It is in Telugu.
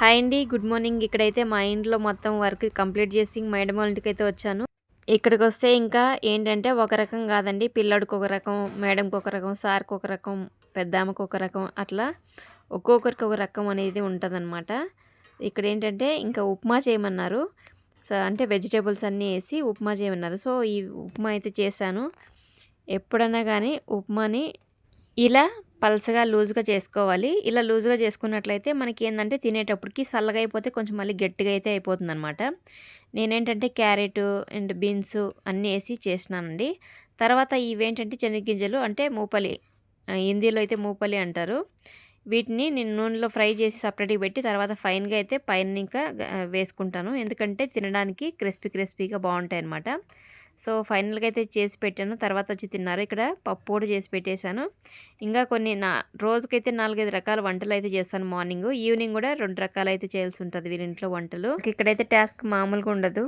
హాయ్ అండి గుడ్ మార్నింగ్. ఇక్కడైతే మా ఇంట్లో మొత్తం వర్క్ కంప్లీట్ చేసి మేడం వాళ్ళ ఇంటికి అయితే వచ్చాను. ఇక్కడికి వస్తే ఇంకా ఏంటంటే ఒక రకం కాదండి పిల్లడికి ఒక రకం మేడంకి ఒక రకం సార్కి ఒక రకం పెద్దామకి ఒక రకం అట్లా ఒక్కొక్కరికి ఒక రకం అనేది ఉంటుందన్నమాట. ఇక్కడ ఏంటంటే ఇంకా ఉప్మా చేయమన్నారు. సో అంటే వెజిటేబుల్స్ అన్నీ వేసి ఉప్మా చేయమన్నారు. సో ఈ ఉప్మా అయితే చేశాను. ఎప్పుడైనా కానీ ఉప్మాని ఇలా పలసగా లూజ్గా చేసుకోవాలి. ఇలా లూజ్గా చేసుకున్నట్లయితే మనకి ఏంటంటే తినేటప్పటికి చల్లగా అయిపోతే కొంచెం మళ్ళీ గట్టిగా అయితే అయిపోతుంది అనమాట నేనేంటంటే క్యారెట్ అండ్ బీన్స్ అన్నీ వేసి చేసినానండి. తర్వాత ఇవేంటంటే శనగగింజలు అంటే మూపలి హిందీలో అయితే మూపలి అంటారు. వీటిని నేను నూనెలో ఫ్రై చేసి సపరేట్గా పెట్టి తర్వాత ఫైన్గా అయితే పైన ఇంకా వేసుకుంటాను. ఎందుకంటే తినడానికి క్రిస్పీ క్రిస్పీగా బాగుంటాయి అన్నమాట సో ఫైనల్గా అయితే చేసి పెట్టాను. తర్వాత వచ్చి తిన్నారు. ఇక్కడ పప్పు కూడా చేసి పెట్టేశాను. ఇంకా కొన్ని నా రోజుకైతే నాలుగైదు రకాల వంటలు అయితే చేస్తాను మార్నింగ్. ఈవినింగ్ కూడా రెండు రకాలు అయితే చేయాల్సి ఉంటుంది వీరింట్లో వంటలు. ఇక్కడైతే టాస్క్ మామూలుగా ఉండదు